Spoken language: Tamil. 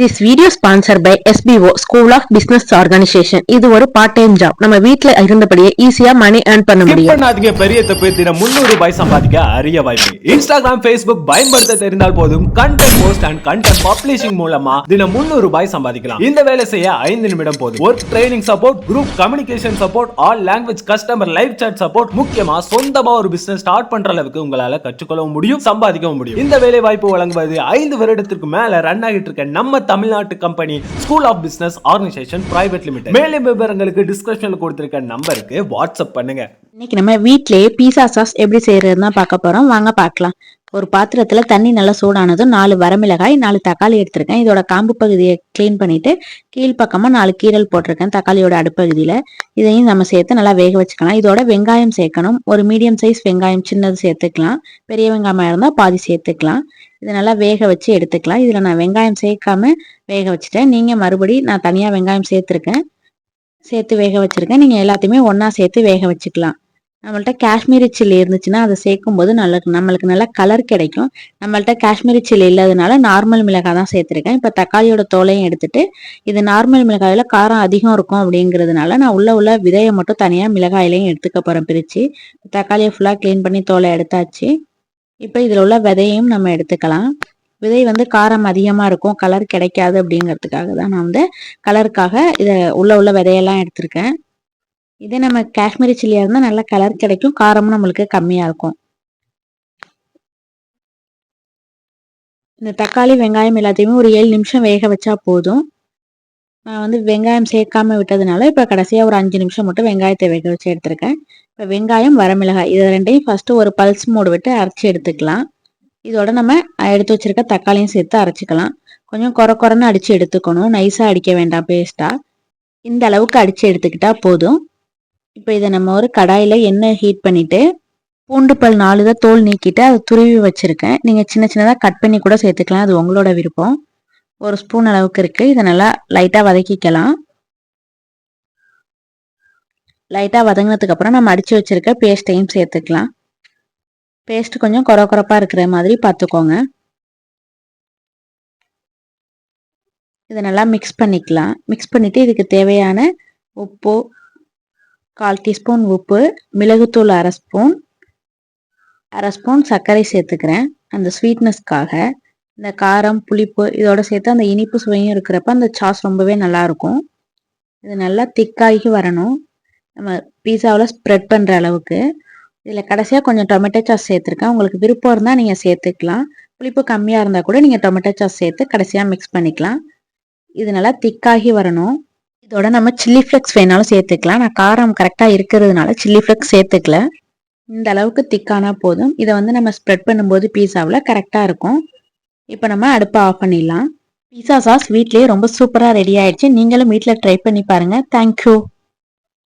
This video sponsor by SPO school of business organisation இது ஒரு பார்ட் டைம் ஜாப் நம்ம வீட்ல இருந்தபடியே ஈஸியா மணி ஏர்ன் பண்ண முடியும். பண்ணாதீங்க பெரிய தப்பு தினம் முன்னூறு ரூபாய் சம்பாதிக்க அரிய வாய்ப்பு. இன்ஸ்டாகிராம் Facebook பயன்படுத்த தெரிந்தால் போதும் content post and content publishing மூலமா தினம் முன்னூறு ரூபாய் சம்பாதிக்கலாம். இந்த வேலை செய்ய ஐந்து நிமிடம் போதும். Work training support group communication support all language customer live chat support முக்கியமா சொந்தமா ஒரு பிசினஸ் ஸ்டார்ட் பண்ற அளவுக்கு உங்களால கற்றுக்கொள்ளவும் முடியும் சம்பாதிக்கவும் முடியும். இந்த வேலை வாய்ப்பு வழங்குவது ஐந்து வருடத்திற்கு மேல ரன் ஆகிட்டு இருக்க நம்ம தமிழ்நாட்டு company school of business organisation private limited மேலும் விவரங்களுக்கு டிஸ்கிரிப்ஷனில் கொடுத்துருக்க நம்பருக்கு வாட்ஸ்அப் பண்ணுங்க. இன்னைக்கு நம்ம வீட்லயே பீஸா சாஸ் எப்படி செய்யறதுன்னு பார்க்க போறோம். வாங்க பார்க்கலாம். ஒரு பாத்திரத்துல தண்ணி நல்லா சூடானதும் நாலு வரமிளகாய் நாலு தக்காளி எடுத்திருக்கேன். இதோட காம்பு பகுதியை க்ளீன் பண்ணிட்டு கீழ்ப்பக்கமா நாலு கீரல் போட்டிருக்கேன் தக்காளியோட அடுப்பகுதியில. இதையும் நம்ம சேர்த்து நல்லா வேக வச்சுக்கலாம். இதோட வெங்காயம் சேர்க்கணும். ஒரு மீடியம் சைஸ் வெங்காயம் சின்னது சேர்த்துக்கலாம். பெரிய வெங்காயமா இருந்தா பாதி சேர்த்துக்கலாம். இதை நல்லா வேக வச்சு எடுத்துக்கலாம். இதுல நான் வெங்காயம் சேர்க்காம வேக வச்சுட்டேன். நீங்க மறுபடி நான் தனியா வெங்காயம் சேர்த்துருக்கேன். சேர்த்து வேக வச்சிருக்கேன். நீங்க எல்லாத்தையுமே ஒன்றா சேர்த்து வேக வச்சுக்கலாம். நம்மள்ட்ட காஷ்மீரி சில்லி இருந்துச்சுன்னா அதை சேர்க்கும் போது நல்ல நம்மளுக்கு நல்லா கலர் கிடைக்கும். நம்மள்ட்ட காஷ்மீரி சில்லி இல்லாதனால நார்மல் மிளகாய் தான் சேர்த்துருக்கேன். இப்போ தக்காளியோட தோலையும் எடுத்துட்டு இது நார்மல் மிளகாயில் காரம் அதிகம் இருக்கும் அப்படிங்கிறதுனால நான் உள்ள உள்ள விதையை மட்டும் தனியாக மிளகாயிலையும் எடுத்துக்க போகிறேன் பிரித்து தக்காளியை ஃபுல்லாக க்ளீன் பண்ணி தோலை எடுத்தாச்சு. இப்போ இதில் உள்ள விதையும் நம்ம எடுத்துக்கலாம். விதை வந்து காரம் அதிகமாக இருக்கும் கலர் கிடைக்காது அப்படிங்கிறதுக்காக தான் நான் வந்து கலருக்காக இதை உள்ள உள்ள விதையெல்லாம் எடுத்திருக்கேன். இதே நம்ம காஷ்மீரி சில்லியாக இருந்தால் நல்லா கலர் கிடைக்கும். காரமும் நம்மளுக்கு கம்மியாக இருக்கும். இந்த தக்காளி வெங்காயம் எல்லாத்தையுமே ஒரு ஏழு நிமிஷம் வேக வச்சா போதும். நான் வந்து வெங்காயம் சேர்க்காம விட்டதுனால இப்போ கடைசியாக ஒரு அஞ்சு நிமிஷம் மட்டும் வெங்காயத்தை வேக வச்சு எடுத்திருக்கேன். இப்போ வெங்காயம் வரமிளகாய் இது ரெண்டையும் ஃபஸ்ட்டு ஒரு பல்ஸ் மூடு விட்டு அரைச்சி எடுத்துக்கலாம். இதோட நம்ம எடுத்து வச்சிருக்க தக்காளியும் சேர்த்து அரைச்சிக்கலாம். கொஞ்சம் குறை குறைன்னு அடித்து எடுத்துக்கணும். நைஸாக அடிக்க வேண்டாம் பேஸ்ட்டாக இந்த அளவுக்கு அடித்து எடுத்துக்கிட்டா போதும். இப்போ இதை நம்ம ஒரு கடாயில் எண்ணெய் ஹீட் பண்ணிவிட்டு பூண்டு பல் நாலு தான் தோல் நீக்கிட்டு அதை துருவி வச்சுருக்கேன். நீங்கள் சின்ன சின்னதாக கட் பண்ணி கூட சேர்த்துக்கலாம். அது உங்களோட விருப்பம். ஒரு ஸ்பூன் அளவுக்கு இருக்குது இதை நல்லா லைட்டாக வதக்கிக்கலாம். லைட்டாக வதங்கினதுக்கப்புறம் நம்ம அடித்து வச்சுருக்க பேஸ்ட்டையும் சேர்த்துக்கலாம். பேஸ்ட் கொஞ்சம் குறை குறப்பாக இருக்கிற மாதிரி பார்த்துக்கோங்க. இதை நல்லா மிக்ஸ் பண்ணிக்கலாம். மிக்ஸ் பண்ணிவிட்டு இதுக்கு தேவையான உப்பு கால் டீஸ்பூன் உப்பு மிளகுத்தூள் அரை ஸ்பூன் அரை ஸ்பூன் சர்க்கரை சேர்த்துக்கிறேன். அந்த ஸ்வீட்னஸ்க்காக இந்த காரம் புளிப்பு இதோட சேர்த்து அந்த இனிப்பு சுவையும் இருக்கிறப்ப அந்த சாஸ் ரொம்பவே நல்லாயிருக்கும். இது நல்லா திக்காகி வரணும். நம்ம பீஸாவில் ஸ்ப்ரெட் பண்ணுற அளவுக்கு. இதில் கடைசியாக கொஞ்சம் டொமேட்டோ சாஸ் சேர்த்துருக்கேன். உங்களுக்கு விருப்பம் இருந்தால் நீங்கள் சேர்த்துக்கலாம். புளிப்பு கம்மியாக இருந்தால் கூட நீங்கள் டொமேட்டோ சாஸ் சேர்த்து கடைசியாக மிக்ஸ் பண்ணிக்கலாம். இது நல்லா திக்காகி வரணும். இதோட நம்ம சில்லி ஃப்ளெக்ஸ் வேணாலும் சேர்த்துக்கலாம். நான் காரம் கரெக்டாக இருக்கிறதுனால சில்லி ஃப்ளெக்ஸ் சேர்த்துக்கல. இந்த அளவுக்கு திக்கானா போதும். இதை வந்து நம்ம ஸ்ப்ரெட் பண்ணும்போது பீஸாவில் கரெக்டாக இருக்கும். இப்போ நம்ம அடுப்பை ஆஃப் பண்ணிடலாம். பீஸா சாஸ் வீட்லேயே ரொம்ப சூப்பராக ரெடி ஆயிடுச்சு. நீங்களும் வீட்டில் ட்ரை பண்ணி பாருங்கள் தேங்க்யூ